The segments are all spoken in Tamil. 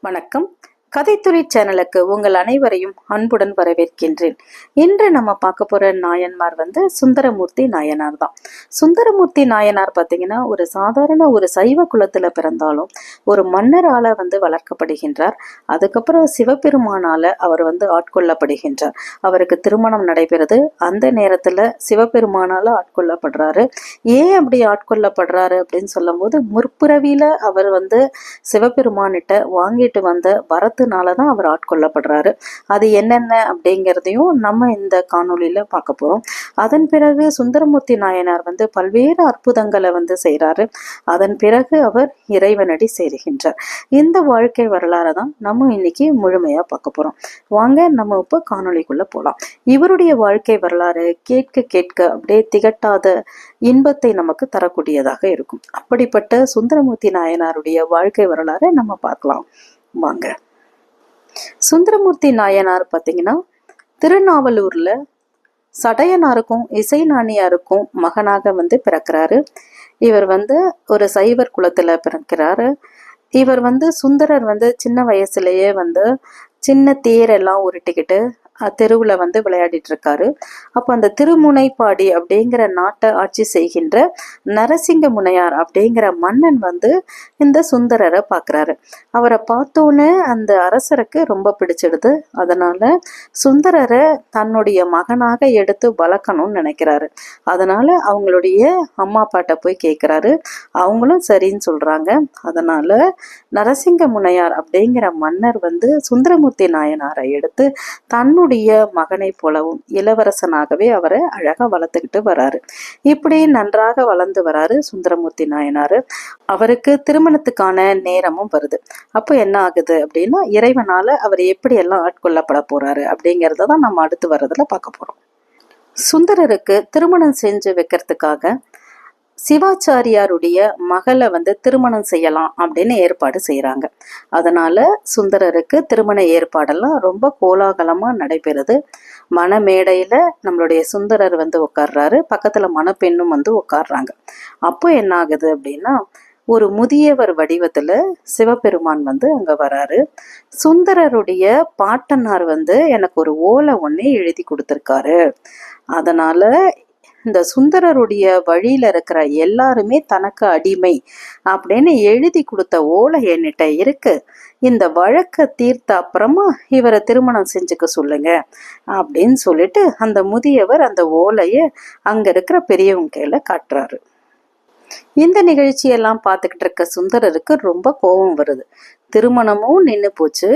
வணக்கம். கதைத்துறை சேனலுக்கு உங்கள் அனைவரையும் அன்புடன் வரவேற்கின்றேன். இன்று நம்ம பார்க்க போற நாயன்மார் வந்து சுந்தரமூர்த்தி நாயனார் தான். சுந்தரமூர்த்தி நாயனார் பார்த்தீங்கன்னா ஒரு சாதாரண ஒரு சைவ குலத்தில் பிறந்தாலும் ஒரு மன்னரால் வந்து வளர்க்கப்படுகின்றார். அதுக்கப்புறம் சிவபெருமானால் அவர் வந்து ஆட்கொள்ளப்படுகின்றார். அவருக்கு திருமணம் நடைபெறுது. அந்த நேரத்துல சிவபெருமானால ஆட்கொள்ளப்படுறாரு. ஏன் அப்படி ஆட்கொள்ளப்படுறாரு அப்படின்னு சொல்லும்போது முற்புறவியில் அவர் வந்து சிவபெருமானிட்ட வாங்கிட்டு வந்த வரத்துனால தான் அவர் ஆட்கொள்ளப்படுறாரு. அது என்னென்ன அப்படிங்கிறதையும் நம்ம இந்த காணொளியில பார்க்க போறோம். அதன் பிறகு சுந்தரமூர்த்தி நாயனார் வந்து பல்வேறு அற்புதங்களை வந்து செய்கிறாரு அதன் பிறகு அவர் இறைவனடி சேருகின்றார். இந்த வாழ்க்கை வரலாறு தான் நம்ம இன்னைக்கு முழுமையா பார்க்க போறோம். வாங்க நம்ம இப்போ காணொளிக்குள்ள போகலாம் இவருடைய வாழ்க்கை வரலாறு கேட்க கேட்க அப்படியே திகட்டாத இன்பத்தை நமக்கு தரக்கூடியதாக இருக்கும். அப்படிப்பட்ட சுந்தரமூர்த்தி நாயனாருடைய வாழ்க்கை வரலாறை நம்ம பார்க்கலாம். வாங்க. சுந்தரமூர்த்தி நாயனார் பார்த்தீங்கன்னா திருநாவலூர்ல சடையனாருக்கும் இசை நாணியாருக்கும் மகனாக வந்து பிறக்கிறாரு. இவர் வந்து ஒரு சைவர் குலத்துல பிறக்கிறாரு. இவர் வந்து சுந்தரர் வந்து சின்ன வயசுலயே வந்து சின்ன தேரெல்லாம் உருட்டிக்கிட்டு தெருவில் வந்து விளையாடிட்டு இருக்காரு அப்போ அந்த திருமுனைப்பாடி அப்படிங்கிற நாட்டை ஆட்சி செய்கின்ற நரசிங்க முனையார் அப்படிங்கிற மன்னன் வந்து இந்த சுந்தரரை பார்க்குறாரு அவரை பார்த்தோன்னே அந்த அரசருக்கு ரொம்ப பிடிச்சிடுது. அதனால சுந்தரரை தன்னுடைய மகனாக எடுத்து வளர்க்கணும்னு நினைக்கிறாரு. அதனால அவங்களுடைய அம்மா அப்பாட்ட போய் கேட்குறாரு அவங்களும் சரின்னு சொல்கிறாங்க அதனால நரசிங்க முனையார் அப்படிங்கிற மன்னர் வந்து சுந்தரமூர்த்தி நாயனாரை எடுத்து தன்னுடைய மகனை போலவும் இளவரசனாகவே அவரை அழகா வளர்த்துக்கிட்டு வராரு. இப்படி நன்றாக வளர்ந்து வராரு சுந்தரமூர்த்தி நாயனார். அவருக்கு திருமணத்துக்கான நேரமும் வருது. அப்போ என்ன ஆகுது அப்படின்னா இறைவனால அவர் எப்படி எல்லாம் ஆட்கொள்ளப்பட போறாரு அப்படிங்கிறத தான் நம்ம அடுத்து வர்றதுல பார்க்க போறோம். சுந்தரருக்கு திருமணம் செஞ்சு வைக்கிறதுக்காக சிவாச்சாரியாருடைய மகளை வந்து திருமணம் செய்யலாம் அப்படின்னு ஏற்பாடு செய்கிறாங்க அதனால சுந்தரருக்கு திருமண ஏற்பாடெல்லாம் ரொம்ப கோலாகலமாக நடைபெறுது. மணமேடையில் நம்மளுடைய சுந்தரர் வந்து உட்கார்றாரு பக்கத்தில் மணப்பெண்ணும் வந்து உட்கார்றாங்க அப்போ என்ன ஆகுது அப்படின்னா ஒரு முதியவர் வடிவத்தில் சிவபெருமான் வந்து அங்கே வராரு. சுந்தரருடைய பாட்டனார் வந்து எனக்கு ஒரு ஓலை ஒன்று எழுதி கொடுத்துருக்காரு. அதனால் இந்த சுந்தரருடைய வழியில இருக்கிற எல்லாருமே தனக்கு அடிமை அப்படின்னு எழுதி கொடுத்த ஓலை என்கிட்ட இருக்கு. இந்த வழக்கை தீர்த்த அப்புறமா இவரை திருமணம் செஞ்சுக்க சொல்லுங்க அப்படின்னு சொல்லிட்டு அந்த முதியவர் அந்த ஓலையை அங்க இருக்கிற பெரியவங்க கையில காட்டுறாரு. இந்த நிகழ்ச்சியெல்லாம் பார்த்துக்கிட்டு இருக்க சுந்தரருக்கு ரொம்ப கோபம் வருது. திருமணமும் நின்று போச்சு.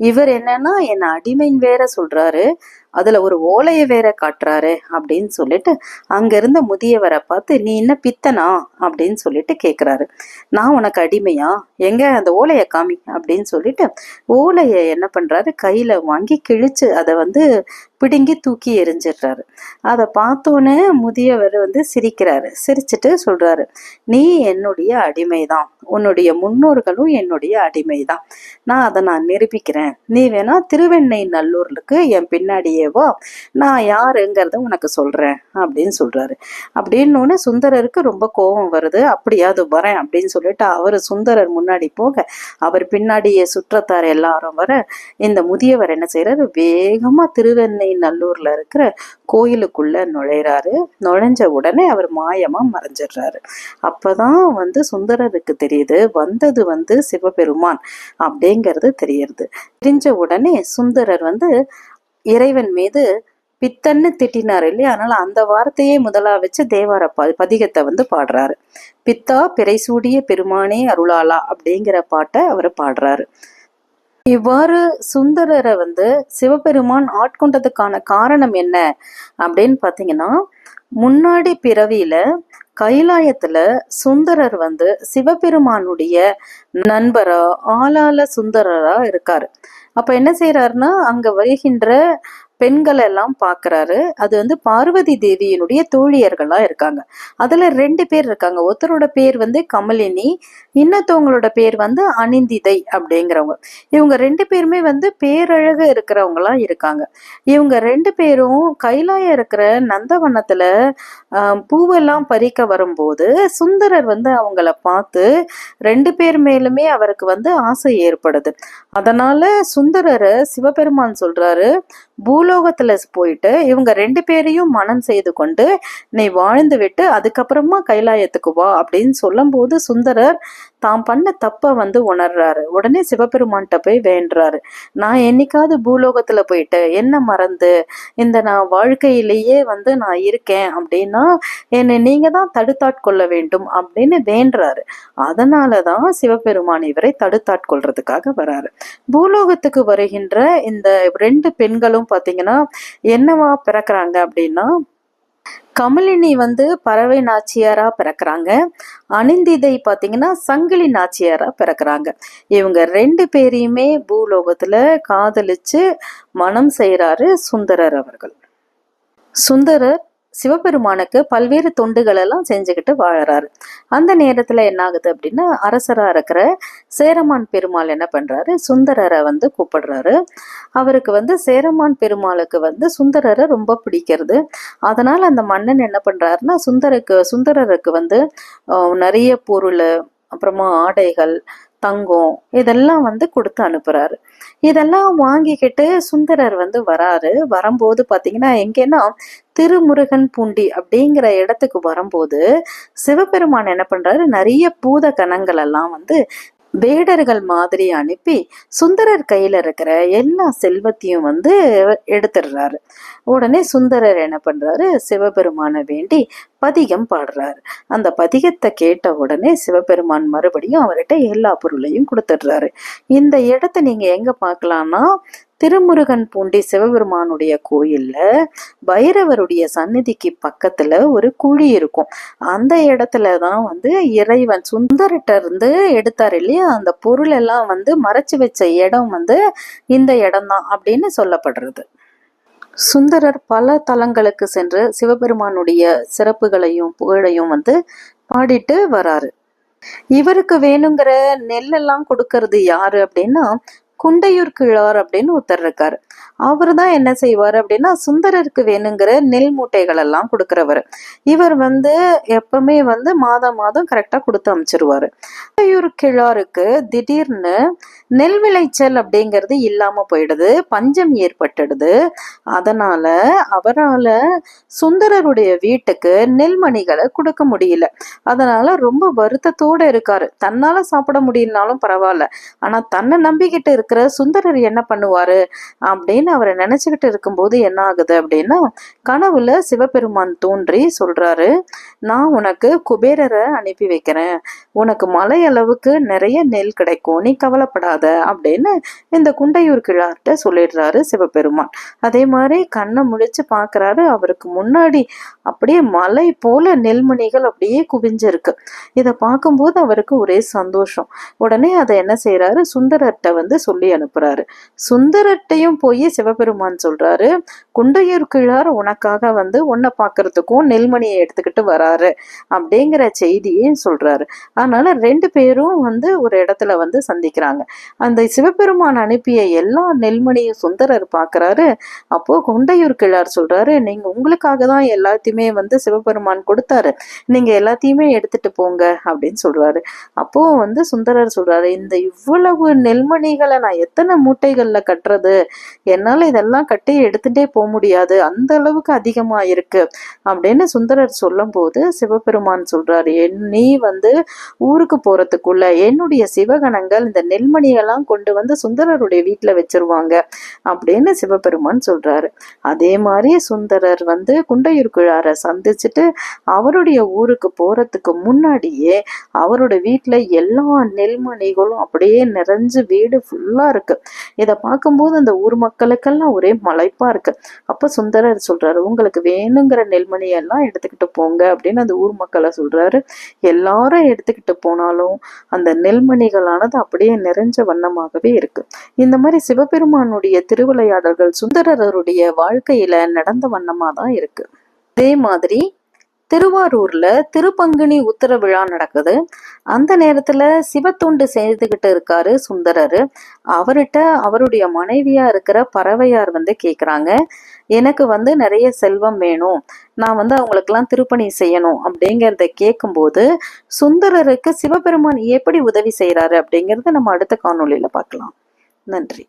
இவர் என்னன்னா என்ன அடிமைன்னு வேற சொல்றாரு. அதுல ஒரு ஓலையை வேற காட்டுறாரு அப்படின்னு சொல்லிட்டு அங்க இருந்த முதியவரை பார்த்து நீ என்ன பித்தனா? அப்படின்னு சொல்லிட்டு கேட்குறாரு நான் உனக்கு அடிமையா? எங்க அந்த ஓலையை காமி? அப்படின்னு சொல்லிட்டு ஓலையை என்ன பண்றாரு? கையில வாங்கி கிழிச்சு அதை வந்து பிடுங்கி தூக்கி எரிஞ்சிடுறாரு அதை பார்த்தோன்னே முதியவர் வந்து சிரிக்கிறாரு. சிரிச்சிட்டு சொல்றாரு நீ என்னுடைய அடிமைதான். உன்னுடைய முன்னோர்களும் என்னுடைய அடிமைதான். நான் அதை நான் நிரூபிக்கிறேன். நீ வேணா திருவெண்ணை நல்லூருக்கு என் பின்னாடியே தேவா நான் யாருங்கிறத உனக்கு சொல்றேன் அப்படின்னு சொல்றாரு. அப்படின்னு சுந்தரருக்கு ரொம்ப கோபம் வருது. அப்படியா அது வரேன் அப்படின்னு சொல்லிட்டு அவர் சுந்தரர் முன்னாடி போக அவர் பின்னாடியே சுற்றத்தார் எல்லாரும் வர இந்த முதியவர் என்ன செய்யறாரு வேகமா திருவெண்ணை நல்லூர்ல இருக்கிற கோயிலுக்குள்ள நுழையிறாரு நுழைஞ்ச உடனே அவர் மாயமா மறைஞ்சிடுறாரு. அப்பதான் வந்து சுந்தரருக்கு தெரியுது வந்தது வந்து சிவபெருமான் அப்படிங்கிறது தெரியறது தெரிஞ்ச உடனே சுந்தரர் வந்து இறைவன் மீது பித்தன்னு திட்டினார் இல்லையா? அதனால அந்த வார்த்தையே முதலா வச்சு தேவார ப பதிகத்தை வந்து பாடுறாரு. பித்தா பிறைசூடிய பெருமானே அருளாளா அப்படிங்கிற பாட்டை அவர் பாடுறாரு. இவ்வாறு சுந்தரரை வந்து சிவபெருமான் ஆட்கொண்டதுக்கான காரணம் என்ன அப்படின்னு பார்த்தீங்கன்னா முன்னாடி பிறவியில கைலாயத்துல சுந்தரர் வந்து சிவபெருமானுடைய நண்பரா ஆளால சுந்தரரா இருக்காரு. அப்ப என்ன செய்யறாருன்னா அங்க வருகின்ற பெண்கள் எல்லாம் பார்க்குறாரு அது வந்து பார்வதி தேவியினுடைய தோழியர்களா இருக்காங்க. அதுல ரெண்டு பேர் இருக்காங்க. ஒருத்தரோட பேர் வந்து கமலினி இன்னொருத்தவங்களோட பேர் வந்து அனிந்திதை அப்படிங்கிறவங்க. இவங்க ரெண்டு பேருமே வந்து பேரழகு இருக்கிறவங்களா இருக்காங்க. இவங்க ரெண்டு பேரும் கைலாய இருக்கிற நந்தவனத்துல ஆஹ், பூவெல்லாம் பறிக்க வரும்போது சுந்தரர் வந்து அவங்கள பார்த்து ரெண்டு பேர் மேலுமே அவருக்கு வந்து ஆசை ஏற்படுது. அதனால சுந்தரரை சிவபெருமான் சொல்றாரு பூலோகத்துல போயிட்டு இவங்க ரெண்டு பேரையும் மனம் செய்து கொண்டு நீ வாழ்ந்து விட்டு அதுக்கப்புறமா கைலாயத்துக்கு வா அப்படின்னு சொல்லும்போது சுந்தரர் தாம் பண்ண தப்பை வந்து உணர்றாரு. உடனே சிவபெருமான்கிட்ட போய் வேண்டுறாரு. நான் என்னைக்காவது பூலோகத்துல போயிட்டு என்ன மறந்து இந்த நான் வாழ்க்கையிலேயே வந்து நான் இருக்கேன் அப்படின்னா என்னை நீங்க தான் தடுத்தாட்கொள்ள வேண்டும் அப்படின்னு வேண்டுறாரு. அதனால தான் சிவபெருமான் இவரை தடுத்தாட்கொள்றதுக்காக வராரு. பூலோகத்துக்கு வருகின்ற இந்த ரெண்டு பெண்களும் பாத்தீங்கன்னா என்னவா பிறக்குறாங்க அப்படின்னா கமலினி வந்து பறவை நாச்சியாரா பிறக்குறாங்க. அனிந்திதை பாத்தீங்கன்னா சங்கிலி நாச்சியாரா பிறக்குறாங்க. இவங்க ரெண்டு பேரையுமே பூலோகத்துல காதலிச்சு மனம் செய்கிறாரு சுந்தரர் அவர்கள். சுந்தரர் சிவபெருமானுக்கு பல்வேறு தொண்டுகள் எல்லாம் செஞ்சுக்கிட்டு வாழறாரு. அந்த நேரத்துல என்ன ஆகுது அப்படின்னா அரசரா இருக்கிற சேரமான் பெருமாள் என்ன பண்றாரு? சுந்தரரை வந்து கூப்பிடுறாரு. அவருக்கு வந்து சேரமான் பெருமாளுக்கு வந்து சுந்தரரை ரொம்ப பிடிக்கிறது. அதனால அந்த மன்னன் என்ன பண்றாருன்னா சுந்தருக்கு சுந்தரருக்கு வந்து நிறைய பொருள் அப்புறமா ஆடைகள் தங்கம் இதெல்லாம் வந்து கொடுத்து அனுப்புறாரு. இதெல்லாம் வாங்கிக்கிட்டு சுந்தரர் வந்து வராரு. வரும்போது பாத்தீங்கன்னா எங்கன்னா திருமுருகன் பூண்டி அப்படிங்கிற இடத்துக்கு வரும்போது சிவபெருமான் என்ன பண்றாரு? நிறைய பூத கணங்கள் எல்லாம் வந்து வேடர்கள் மாதிரி அனுப்பி சுந்தரர் கையில் இருக்கிற எல்லா செல்வத்தையும் வந்து எடுத்துடுறாரு. உடனே சுந்தரர் என்ன பண்ணுறாரு சிவபெருமானை வேண்டி பதிகம் பாடுறாரு. அந்த பதிகத்தை கேட்ட உடனே சிவபெருமான் மறுபடியும் அவர்கிட்ட எல்லா பொருளையும் கொடுத்துடுறாரு. இந்த இடத்த நீங்கள் எங்கே பார்க்கலாம்னா திருமுருகன் பூண்டி சிவபெருமானுடைய கோயில்ல பைரவருடைய சந்நிதிக்கு பக்கத்துல ஒரு குழி இருக்கும். அந்த இடத்துல தான் வந்து இறைவன் சுந்தரட்ட இருந்து எடுத்தார் இல்லையா? அந்த பொருள் எல்லாம் வந்து மறைச்சு வச்ச இடம் வந்து இந்த இடம்தான் அப்படின்னு சொல்லப்படுறது. சுந்தரர் பல தலங்களுக்கு சென்று சிவபெருமானுடைய சிறப்புகளையும் புகழையும் வந்து பாடிட்டு வராரு. இவருக்கு வேணுங்கிற நெல்லெல்லாம் கொடுக்கறது யாரு அப்படின்னா குண்டையூர் கிழார் அப்படின்னு ஒருத்தர் இருக்காரு. அவர் தான் என்ன செய்வார் அப்படின்னா சுந்தரருக்கு வேணுங்கிற நெல் மூட்டைகள் எல்லாம் கொடுக்குறவர். இவர் வந்து எப்பவுமே வந்து மாதம் மாதம் கரெக்டாக கொடுத்து அமைச்சிருவாரு. குண்டையூர் கிழாருக்கு திடீர்னு நெல் விளைச்சல் அப்படிங்கிறது இல்லாமல் போயிடுது பஞ்சம் ஏற்பட்டுடுது. அதனால அவரால் சுந்தரருடைய வீட்டுக்கு நெல்மணிகளை கொடுக்க முடியல. அதனால ரொம்ப வருத்தத்தோட இருக்காரு. தன்னால சாப்பிட முடியலனாலும் பரவாயில்ல. ஆனா தன்னை நம்பிக்கிட்டு இருக்கிற சுந்தரர் என்ன பண்ணுவாரு அப்படின்னு அவரை நினைச்சுக்கிட்டு இருக்கும்போது என்ன ஆகுது அப்படின்னா கனவுல சிவபெருமான் தோன்றி சொல்றாரு நான் உனக்கு குபேரரை அனுப்பி வைக்கிறேன். உனக்கு மலை அளவுக்கு நிறைய நெல் கிடைக்கும். நீ கவலைப்படாத அப்படின்னு இந்த குண்டையூர் கிழார்கிட்ட சொல்லிடுறாரு சிவபெருமான். அதே மாதிரி கண்ணை முழிச்சு பார்க்குறாரு அவருக்கு முன்னாடி அப்படியே மலை போல நெல்மணிகள் அப்படியே குவிஞ்சிருக்கு. இதை பார்க்கும்போது அவருக்கு ஒரே சந்தோஷம். உடனே அதை என்ன செய்கிறாரு சுந்தரர்கிட்ட வந்து சொல்லி அனுப்புறாரு. சுந்தரட்டையும் போய் சிவபெருமான் சொல்றாரு குண்டையூர் கிழார் உனக்காக வந்து உன்னை பார்க்கறதுக்கும் நெல்மணியை எடுத்துக்கிட்டு வராரு அப்படிங்கிற செய்தியையும் சொல்றாரு. அதனால ரெண்டு பேரும் வந்து ஒரு இடத்துல வந்து சந்திக்கிறாங்க. அந்த சிவபெருமான் அனுப்பிய எல்லா நெல்மணியும் சுந்தரர் பார்க்கறாரு. அப்போ குண்டையூர் கிழார் சொல்றாரு நீங்க உங்களுக்காக தான் எல்லாத்தையுமே வந்து சிவபெருமான் கொடுத்தாரு. நீங்க எல்லாத்தையுமே எடுத்துட்டு போங்க அப்படின்னு சொல்றாரு. அப்போ வந்து சுந்தரர் சொல்றாரு இந்த இவ்வளவு நெல்மணிகளை நான் எத்தனை மூட்டைகள்ல கட்டுறது? என்னால இதெல்லாம் கட்டி எடுத்துட்டே போக முடியாது. அந்த அளவுக்கு அதிகமா இருக்கு. அப்படின்னு சுந்தரர் சொல்லும்போது சிவபெருமான் சொல்றாரு "என் நீ வந்து ஊருக்கு போறதுக்குள்ள என்னுடைய சிவகணங்கள் இந்த நெல்மணியெல்லாம் கொண்டு வந்து சுந்தரருடைய வீட்டில் வச்சிருவாங்க அப்படின்னு சிவபெருமான் சொல்றாரு. அதே மாதிரி சுந்தரர் வந்து குண்டையூர் குழாரை சந்திச்சுட்டு அவருடைய ஊருக்கு போறதுக்கு முன்னாடியே அவரோட வீட்டுல எல்லா நெல்மணிகளும் அப்படியே நிறைஞ்சு வீடு ஃபுல்லாக ஃபுல்லாக இருக்கு. இதை பார்க்கும்போது அந்த ஊர் மக்களுக்கெல்லாம் ஒரே மலைப்பா இருக்கு. அப்ப சுந்தரர் சொல்றாரு உங்களுக்கு வேணுங்கிற நெல்மணி எல்லாம் எடுத்துக்கிட்டு போங்க அப்படின்னு அந்த ஊர் மக்களை சொல்றாரு. எல்லாரும் எடுத்துக்கிட்டு போனாலும் அந்த நெல்மணிகளானது அப்படியே நிறைஞ்ச வண்ணமாகவே இருக்கு. இந்த மாதிரி சிவபெருமானுடைய திருவிளையாடல்கள் சுந்தரருடைய வாழ்க்கையில நடந்த வண்ணமாக தான் இருக்கு. அதே மாதிரி திருவாரூர்ல திருப்பங்குனி உத்தர விழா நடக்குது. அந்த நேரத்துல சிவத்தொண்டு செய்துகிட்டு இருக்காரு சுந்தரரு. அவர்கிட்ட அவருடைய மனைவியா இருக்கிற பறவையார் வந்து கேக்குறாங்க. எனக்கு வந்து நிறைய செல்வம் வேணும். நான் வந்து அவங்களுக்கெல்லாம் திருப்பணி செய்யணும் அப்படிங்கிறத கேட்கும்போது சுந்தரருக்கு சிவபெருமான் எப்படி உதவி செய்யறாரு அப்படிங்கறத நம்ம அடுத்த காணொளியில பார்க்கலாம். நன்றி.